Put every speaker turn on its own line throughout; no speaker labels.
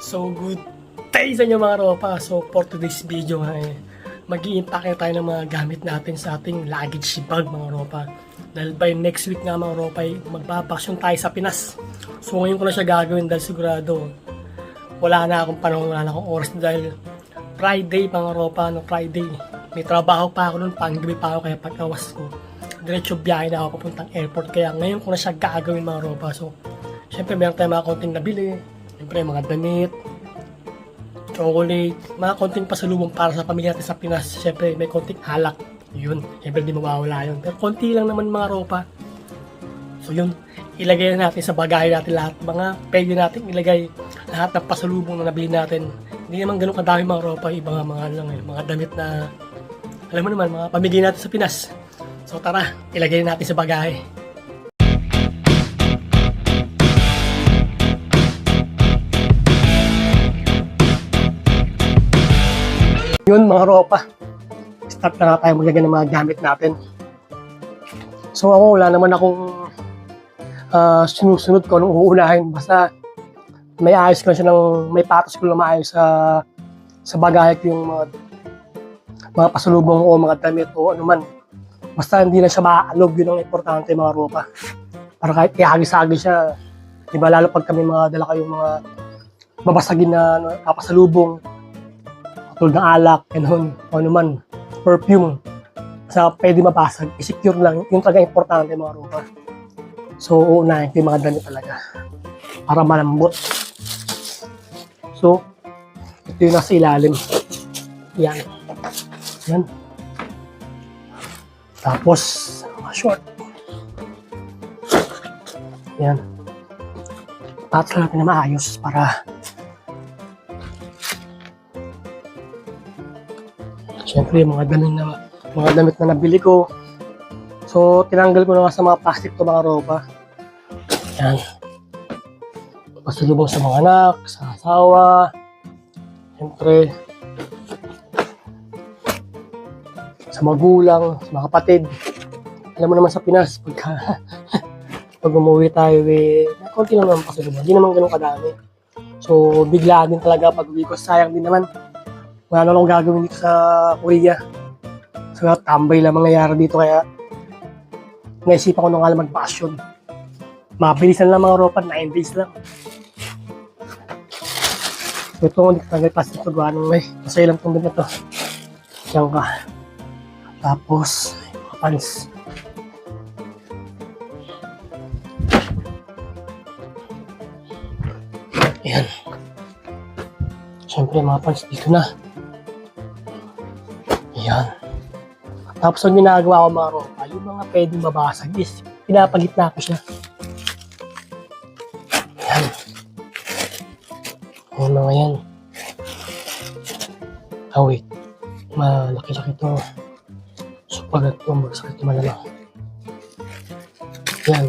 So, good day sa inyo mga ropa. So, for today's video eh, mag iimpake tayo ng mga gamit natin sa ating luggage bag mga ropa. Dahil by next week nga mga ropa, eh, magbabakasyon tayo sa Pinas. So, ngayon ko na siya gagawin dahil sigurado wala na akong panahon, wala na akong oras dahil Friday mga ropa, no Friday. May trabaho pa ako nun, panggabi pa ako kaya pagkawas ko. Diretso biyahe na ako papuntang airport kaya ngayon ko na siya gagawin mga ropa. So, syempre meron tayong mga konting nabili. Syempre mga damit, chocolate, mga konting pasalubong para sa pamilya natin sa Pinas. Syempre may konting alak. Yun, syempre di mawawala yun. Pero konti lang naman mga ropa. So yun, ilagay na natin sa bagahe natin lahat. Mga pwede natin ilagay lahat ng pasalubong na nabili natin. Hindi naman ganun kadami mga ropa, iba nga mga lang eh, mga damit na alam mo naman, mga pamigay natin sa Pinas. So tara, ilagay natin sa bagahe. Yun mga ropa. Start na tayo maglagay ng mga gamit natin. So ako wala naman akong ah, sinusunod ko nung uunahin. Basta may ayos ko siya ng, may patos ko lang maayos sa sa bagahe ko yung mga mga pasalubong o mga damit o ano man. Basta hindi na siya maaalog, yun ang importante mga ropa. Para kahit ihagi-sagi siya, di lalo pag kami mga dala kayong mga babasagin na ano, papasalubong, tulad ng alak, ganun, o ano man, perfume. Sa pwede mabasag, i-secure lang, yun talaga importante mga ropa. So, uunahin ko yung mga damit talaga. Para malambot. So, ito yung nasa ilalim. Yan. Yan. Tapos, short. Yan. Tapos natin na maayos para Siyempre, mga damit na mga damit na nabili ko. So, tinanggal ko na sa mga plastic to mga ropa. Yan. Pasulubong sa mga anak, sa asawa. Siyempre, sa magulang, sa mga kapatid. Alam mo naman sa Pinas, pagka pag umuwi tayo, eh, konti lang naman pasulubong. Hindi naman ganun kadami. So, bigla din talaga pag uwi ko. Sayang din naman. Wala na akong gagawin dito sa Korea. So, tambay lang mangyayari dito kaya naisipan ko na nga lang mag-passion. Mabilisan lang mga ropa, 9 days lang. Ito hindi ko tagay plastic pag ng may masaya lang itong na to. Yan ka. Tapos, mga pants. Ayan. Siyempre, mga pants dito na. Ayan. Tapos ang ginagawa ko mga ropa, yung mga pwedeng mabasag is pinapagitna ko siya. Ayan. Ayan mga yan. Ah wait. Malaki-laki to. So pag ito, masakit yung malamang. Ayan.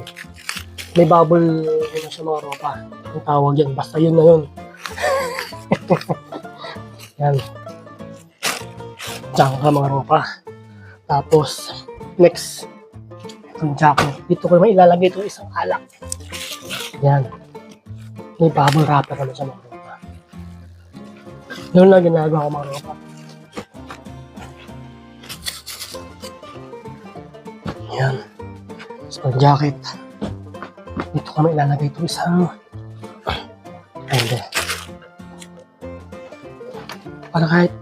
May bubble yun sa mga ropa. Ang tawag yan. Basta yun na yun. Yan. Diyan ka mga ropa. Tapos, next, itong jacket. Dito ko naman ilalagay itong isang alak. Yan. May bubble wrapper naman sa mga ropa. Yun lang ginagawa ko mga ropa. Yan. So, jacket. Dito kami ilalagay itong isang Hindi. Para kahit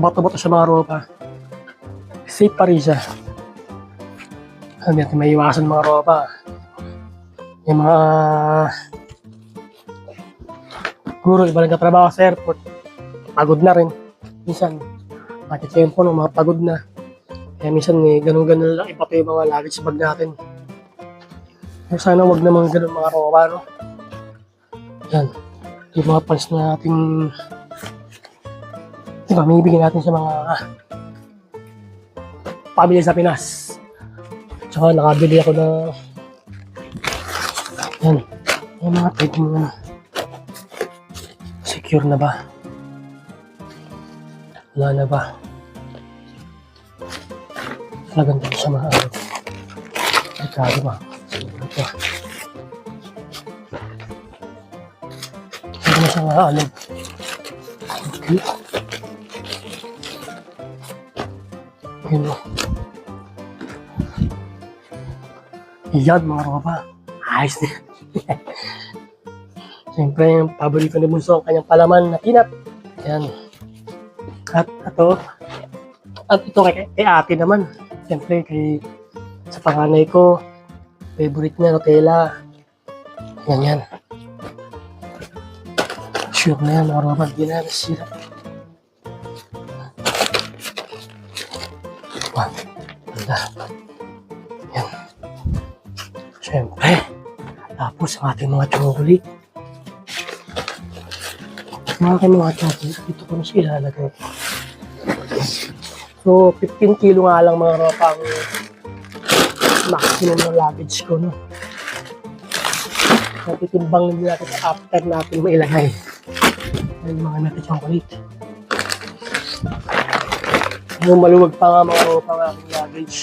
bato-bato sa mga ropa, safe pa rin siya. Hindi natin may iwasan mga ropa. Yung mga guro, iba nagkatrabaho sa airport, pagod na rin. Minsan, matitiyempo no, mga pagod na. Kaya minsan, eh, ganun-ganun lang ipato yung mga luggage bag natin. Pero sana wag naman ganun mga ropa, no? Yan. Yung mga pants na ating Diba, may ibigay natin sa mga pamilya sa Pinas. Tsaka nakabili ako na yan. Yung mga pwedeng ano, secure na ba? Wala na ba? Talagang din siya maano. Delikado ba? Ito. Hindi na siya maaalog. Okay. Yun o. Mga ropa. Ayos na. Siyempre, yung paborito ni Bunso ang kanyang palaman na peanut. Yan. At ito, at ito kay, kay ate naman. Siyempre, kay sa panganay ko, favorite niya, Nutella. Yan yan. Sure na yan, mga ropa. Hindi na nasira. Siyempre. Tapos ang ating mga chocolate. Mga aking mga chocolate, dito ko na siya ilalagay. So, 15 kilo nga lang mga ropa ang maximum ng luggage ko, no? So, titimbang din natin after natin mailagay. Yung mga natin chocolate. Yung maluwag pa nga mga ropa ang aking luggage.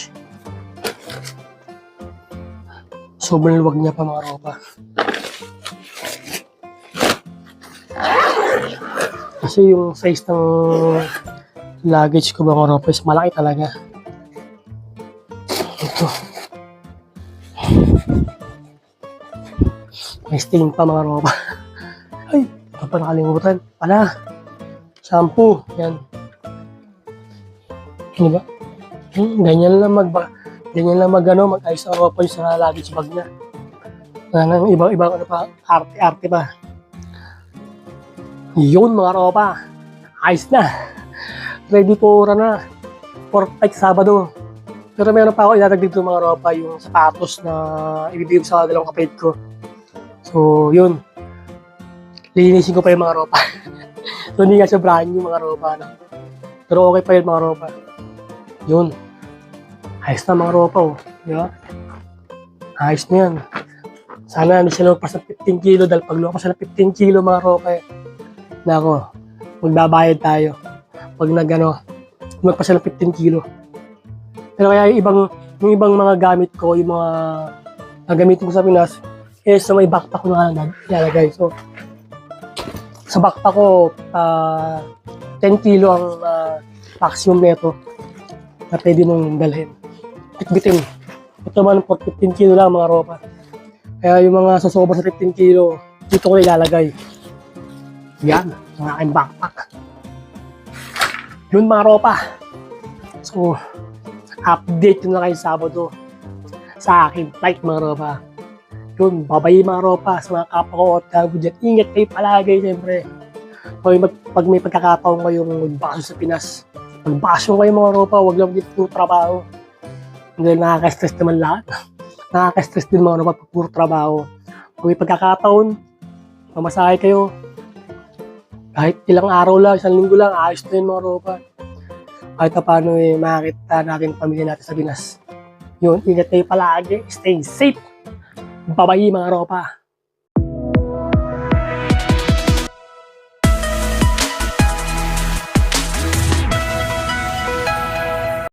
Sobrang luwag niya pa mga ropa. Kasi yung size ng luggage ko mga ropa is malaki talaga. Ito. May stain pa mga ropa. Ay, ito pa nakalimutan. Pala. Shampoo. Yan. Ano ba? Hmm, ganyan lang mag ganyan lang mag ano, mag-ayos ang ropa yung sa luggage bag niya. Wala nang ibang ibang ano pa, arte-arte pa. Yun mga ropa. Ayos na. Ready for na. For like Sabado. Pero meron pa ako ilalagay dito mga ropa yung sapatos na ibibigay sa dalawang kapatid ko. So, yun. Linisin ko pa yung mga ropa. so, hindi nga siya brand new mga ropa. No? Pero okay pa yun mga ropa. Yun. Ayos na mga ropa, oh. Di ba? Ayos na yan. Sana hindi siya lumagpas ng 15 kilo dahil pag lumagpas siya ng 15 kilo mga ropa, eh. Nako, magbabayad tayo. Pag nag, ano, lumagpas siya ng 15 kilo. Pero kaya yung ibang, yung ibang mga gamit ko, yung mga gagamitin ko sa Pinas, eh, sa may backpack ko na lang ilalagay. So, sa backpack ko, ah, 10 kilo ang ah, maximum nito na pwede mong dalhin. Bitbitin. Ito man for 15 kilo lang mga ropa. Kaya yung mga sasobra sa 15 kilo, dito ko ilalagay. Yan, ang aking backpack. Yun mga ropa. So, update ko na kayo Sabado sa aking flight mga ropa. Yun, babay mga ropa sa mga kapwa ko at kago dyan. Ingat kayo palagi, siyempre. Pag, pag may pagkakataon kayong magbakasyon sa Pinas, magbakasyon kayo mga ropa, huwag lang dito trabaho. Dahil nakaka-stress naman lahat. nakaka-stress din mga pag puro trabaho. Kung may pagkakataon, mamasahe kayo. Kahit ilang araw lang, isang linggo lang, ayos na yun mga ropa. Kahit na paano eh, makakita natin pamilya natin sa Pinas. Yun, ingat kayo palagi. Stay safe. Babayi mga ropa.